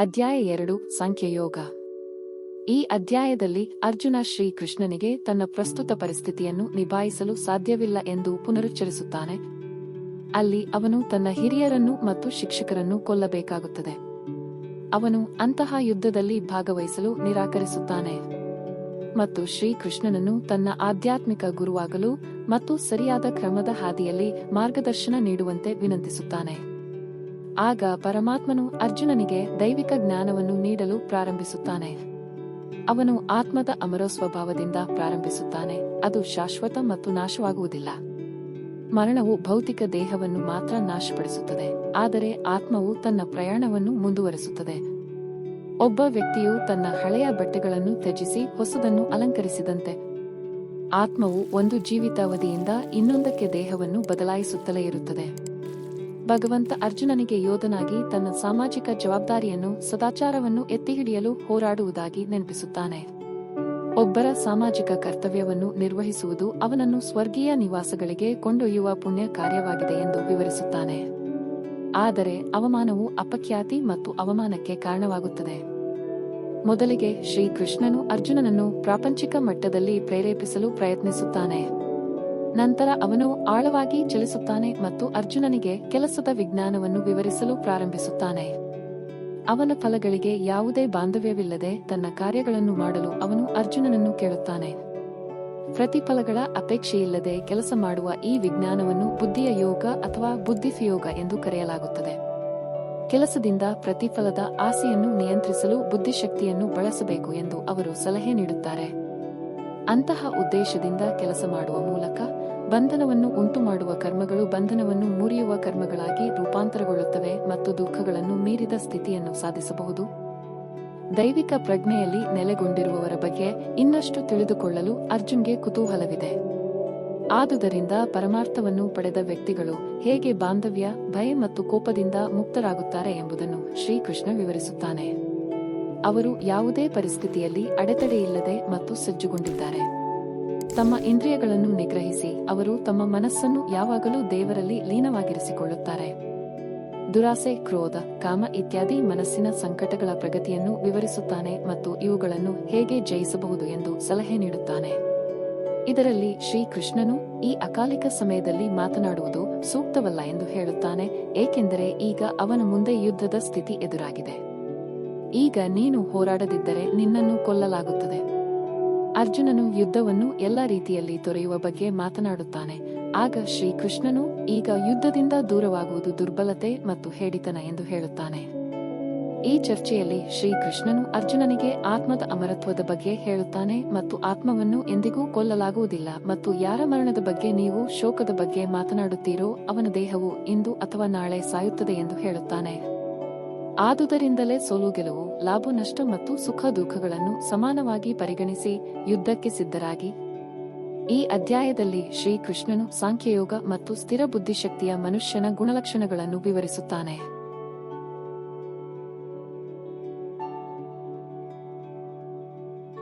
ಅಧ್ಯಾಯ ಎರಡು, ಸಂಖ್ಯೆಯೋಗ. ಈ ಅಧ್ಯಾಯದಲ್ಲಿ ಅರ್ಜುನ ಶ್ರೀಕೃಷ್ಣನಿಗೆ ತನ್ನ ಪ್ರಸ್ತುತ ಪರಿಸ್ಥಿತಿಯನ್ನು ನಿಭಾಯಿಸಲು ಸಾಧ್ಯವಿಲ್ಲ ಎಂದು ಪುನರುಚ್ಚರಿಸುತ್ತಾನೆ. ಅಲ್ಲಿ ಅವನು ತನ್ನ ಹಿರಿಯರನ್ನು ಮತ್ತು ಶಿಕ್ಷಕರನ್ನು ಕೊಲ್ಲಬೇಕಾಗುತ್ತದೆ. ಅವನು ಅಂತಹ ಯುದ್ಧದಲ್ಲಿ ಭಾಗವಹಿಸಲು ನಿರಾಕರಿಸುತ್ತಾನೆ. ಮತ್ತು ಶ್ರೀಕೃಷ್ಣನನ್ನು ತನ್ನ ಆಧ್ಯಾತ್ಮಿಕ ಗುರುವಾಗಲು ಮತ್ತು ಸರಿಯಾದ ಕ್ರಮದ ಹಾದಿಯಲ್ಲಿ ಮಾರ್ಗದರ್ಶನ ನೀಡುವಂತೆ ವಿನಂತಿಸುತ್ತಾನೆ. ಆಗ ಪರಮಾತ್ಮನು ಅರ್ಜುನನಿಗೆ ದೈವಿಕ ಜ್ಞಾನವನ್ನು ನೀಡಲು ಪ್ರಾರಂಭಿಸುತ್ತಾನೆ. ಅವನು ಆತ್ಮದ ಅಮರ ಸ್ವಭಾವದಿಂದ ಪ್ರಾರಂಭಿಸುತ್ತಾನೆ. ಅದು ಶಾಶ್ವತ ಮತ್ತು ನಾಶವಾಗುವುದಿಲ್ಲ. ಮರಣವು ಭೌತಿಕ ದೇಹವನ್ನು ಮಾತ್ರ ನಾಶಪಡಿಸುತ್ತದೆ. ಆದರೆ ಆತ್ಮವು ತನ್ನ ಪ್ರಯಾಣವನ್ನು ಮುಂದುವರೆಸುತ್ತದೆ. ಒಬ್ಬ ವ್ಯಕ್ತಿಯು ತನ್ನ ಹಳೆಯ ಬಟ್ಟೆಗಳನ್ನು ತ್ಯಜಿಸಿ ಹೊಸದನ್ನು ಅಲಂಕರಿಸಿದಂತೆ. ಆತ್ಮವು ಒಂದು ಜೀವಿತಾವಧಿಯಿಂದ ಇನ್ನೊಂದಕ್ಕೆ ದೇಹವನ್ನು ಬದಲಾಯಿಸುತ್ತಲೇ ಇರುತ್ತದೆ. ಭಗವಂತ ಅರ್ಜುನನಿಗೆ ಯೋಧನಾಗಿ ತನ್ನ ಸಾಮಾಜಿಕ ಜವಾಬ್ದಾರಿಯನ್ನು ಸದಾಚಾರವನ್ನು ಎತ್ತಿಹಿಡಿಯಲು ಹೋರಾಡುವುದಾಗಿ ನೆನಪಿಸುತ್ತಾನೆ. ಒಬ್ಬರ ಸಾಮಾಜಿಕ ಕರ್ತವ್ಯವನ್ನು ನಿರ್ವಹಿಸುವುದು ಅವನನ್ನು ಸ್ವರ್ಗೀಯ ನಿವಾಸಗಳಿಗೆ ಕೊಂಡೊಯ್ಯುವ ಪುಣ್ಯ ಕಾರ್ಯವಾಗಿದೆ ಎಂದು ವಿವರಿಸುತ್ತಾನೆ. ಆದರೆ ಅವಮಾನವು ಅಪಖ್ಯಾತಿ ಮತ್ತು ಅವಮಾನಕ್ಕೆ ಕಾರಣವಾಗುತ್ತದೆ. ಮೊದಲಿಗೆ ಶ್ರೀಕೃಷ್ಣನು ಅರ್ಜುನನನ್ನು ಪ್ರಾಪಂಚಿಕ ಮಟ್ಟದಲ್ಲಿ ಪ್ರೇರೇಪಿಸಲು ಪ್ರಯತ್ನಿಸುತ್ತಾನೆ. ನಂತರ ಅವನು ಆಳವಾಗಿ ಚಲಿಸುತ್ತಾನೆ ಮತ್ತು ಅರ್ಜುನನಿಗೆ ಕೆಲಸದ ವಿಜ್ಞಾನವನ್ನು ವಿವರಿಸಲು ಪ್ರಾರಂಭಿಸುತ್ತಾನೆ. ಅವನ ಫಲಗಳಿಗೆ ಯಾವುದೇ ಬಾಂಧವ್ಯವಿಲ್ಲದೆ ತನ್ನ ಕಾರ್ಯಗಳನ್ನು ಮಾಡಲು ಅವನು ಅರ್ಜುನನನ್ನು ಕೇಳುತ್ತಾನೆ. ಪ್ರತಿಫಲಗಳ ಅಪೇಕ್ಷೆಯಿಲ್ಲದೆ ಕೆಲಸ ಮಾಡುವ ಈ ವಿಜ್ಞಾನವನ್ನು ಬುದ್ಧಿಯ ಯೋಗ ಅಥವಾ ಬುದ್ಧಿಫಿಯೋಗ ಎಂದು ಕರೆಯಲಾಗುತ್ತದೆ. ಕೆಲಸದಿಂದ ಪ್ರತಿಫಲದ ಆಸೆಯನ್ನು ನಿಯಂತ್ರಿಸಲು ಬುದ್ಧಿಶಕ್ತಿಯನ್ನು ಬಳಸಬೇಕು ಎಂದು ಅವರು ಸಲಹೆ ನೀಡುತ್ತಾರೆ. ಅಂತಹ ಉದ್ದೇಶದಿಂದ ಕೆಲಸ ಮಾಡುವ ಮೂಲಕ ಬಂಧನವನ್ನು ಉಂಟುಮಾಡುವ ಕರ್ಮಗಳು ಬಂಧನವನ್ನು ಮುರಿಯುವ ಕರ್ಮಗಳಾಗಿ ರೂಪಾಂತರಗೊಳ್ಳುತ್ತವೆ ಮತ್ತು ದುಃಖಗಳನ್ನು ಮೀರಿದ ಸ್ಥಿತಿಯನ್ನು ಸಾಧಿಸಬಹುದು. ದೈವಿಕ ಪ್ರಜ್ಞೆಯಲ್ಲಿ ನೆಲೆಗೊಂಡಿರುವವರ ಬಗ್ಗೆ ಇನ್ನಷ್ಟು ತಿಳಿದುಕೊಳ್ಳಲು ಅರ್ಜುನ್ಗೆ ಕುತೂಹಲವಿದೆ. ಆದುದರಿಂದ ಪರಮಾರ್ಥವನ್ನು ಪಡೆದ ವ್ಯಕ್ತಿಗಳು ಹೇಗೆ ಬಾಂಧವ್ಯ, ಭಯ ಮತ್ತು ಕೋಪದಿಂದ ಮುಕ್ತರಾಗುತ್ತಾರೆ ಎಂಬುದನ್ನು ಶ್ರೀಕೃಷ್ಣ ವಿವರಿಸುತ್ತಾನೆ. ಅವರು ಯಾವುದೇ ಪರಿಸ್ಥಿತಿಯಲ್ಲಿ ಅಡೆತಡೆಯಿಲ್ಲದೆ ಮತ್ತು ಸಜ್ಜುಗೊಂಡಿದ್ದಾರೆ. ತಮ್ಮ ಇಂದ್ರಿಯಗಳನ್ನು ನಿಗ್ರಹಿಸಿ ಅವರು ತಮ್ಮ ಮನಸ್ಸನ್ನು ಯಾವಾಗಲೂ ದೇವರಲ್ಲಿ ಲೀನವಾಗಿರಿಸಿಕೊಳ್ಳುತ್ತಾರೆ. ದುರಾಸೆ, ಕ್ರೋಧ, ಕಾಮ ಇತ್ಯಾದಿ ಮನಸ್ಸಿನ ಸಂಕಟಗಳ ಪ್ರಗತಿಯನ್ನು ವಿವರಿಸುತ್ತಾನೆ ಮತ್ತು ಇವುಗಳನ್ನು ಹೇಗೆ ಜಯಿಸಬಹುದು ಎಂದು ಸಲಹೆ ನೀಡುತ್ತಾನೆ. ಇದರಲ್ಲಿ ಶ್ರೀಕೃಷ್ಣನು ಈ ಅಕಾಲಿಕ ಸಮಯದಲ್ಲಿ ಮಾತನಾಡುವುದು ಸೂಕ್ತವಲ್ಲ ಎಂದು ಹೇಳುತ್ತಾನೆ, ಏಕೆಂದರೆ ಈಗ ಅವನ ಮುಂದೆ ಯುದ್ಧದ ಸ್ಥಿತಿ ಎದುರಾಗಿದೆ. ಈಗ ನೀನು ಹೋರಾಡದಿದ್ದರೆ ನಿನ್ನನ್ನು ಕೊಲ್ಲಲಾಗುತ್ತದೆ. ಅರ್ಜುನನು ಯುದ್ಧವನ್ನು ಎಲ್ಲ ರೀತಿಯಲ್ಲಿ ತೊರೆಯುವ ಬಗ್ಗೆ ಮಾತನಾಡುತ್ತಾನೆ. ಆಗ ಶ್ರೀಕೃಷ್ಣನು ಈಗ ಯುದ್ಧದಿಂದ ದೂರವಾಗುವುದು ದುರ್ಬಲತೆ ಮತ್ತು ಹೇಡಿತನ ಎಂದು ಹೇಳುತ್ತಾನೆ. ಈ ಚರ್ಚೆಯಲ್ಲಿ ಶ್ರೀಕೃಷ್ಣನು ಅರ್ಜುನನಿಗೆ ಆತ್ಮದ ಅಮರತ್ವದ ಬಗ್ಗೆ ಹೇಳುತ್ತಾನೆ ಮತ್ತು ಆತ್ಮವನ್ನು ಎಂದಿಗೂ ಕೊಲ್ಲಲಾಗುವುದಿಲ್ಲ ಮತ್ತು ಯಾರ ಮರಣದ ಬಗ್ಗೆ ನೀವು ಶೋಕದ ಬಗ್ಗೆ ಮಾತನಾಡುತ್ತೀರೋ ಅವನ ದೇಹವು ಇಂದು ಅಥವಾ ನಾಳೆ ಸಾಯುತ್ತದೆ ಎಂದು ಹೇಳುತ್ತಾನೆ. ಆದುದರಿಂದಲೇ ಸೋಲು, ಗೆಲುವು, ಲಾಭ, ನಷ್ಟ ಮತ್ತು ಸುಖ, ದುಃಖಗಳನ್ನು ಸಮಾನವಾಗಿ ಪರಿಗಣಿಸಿ ಯುದ್ಧಕ್ಕೆ ಸಿದ್ಧರಾಗಿ. ಈ ಅಧ್ಯಾಯದಲ್ಲಿ ಶ್ರೀಕೃಷ್ಣನು ಸಾಂಖ್ಯಯೋಗ ಮತ್ತು ಸ್ಥಿರ ಬುದ್ಧಿಶಕ್ತಿಯ ಮನುಷ್ಯನ ಗುಣಲಕ್ಷಣಗಳನ್ನು ವಿವರಿಸುತ್ತಾನೆ.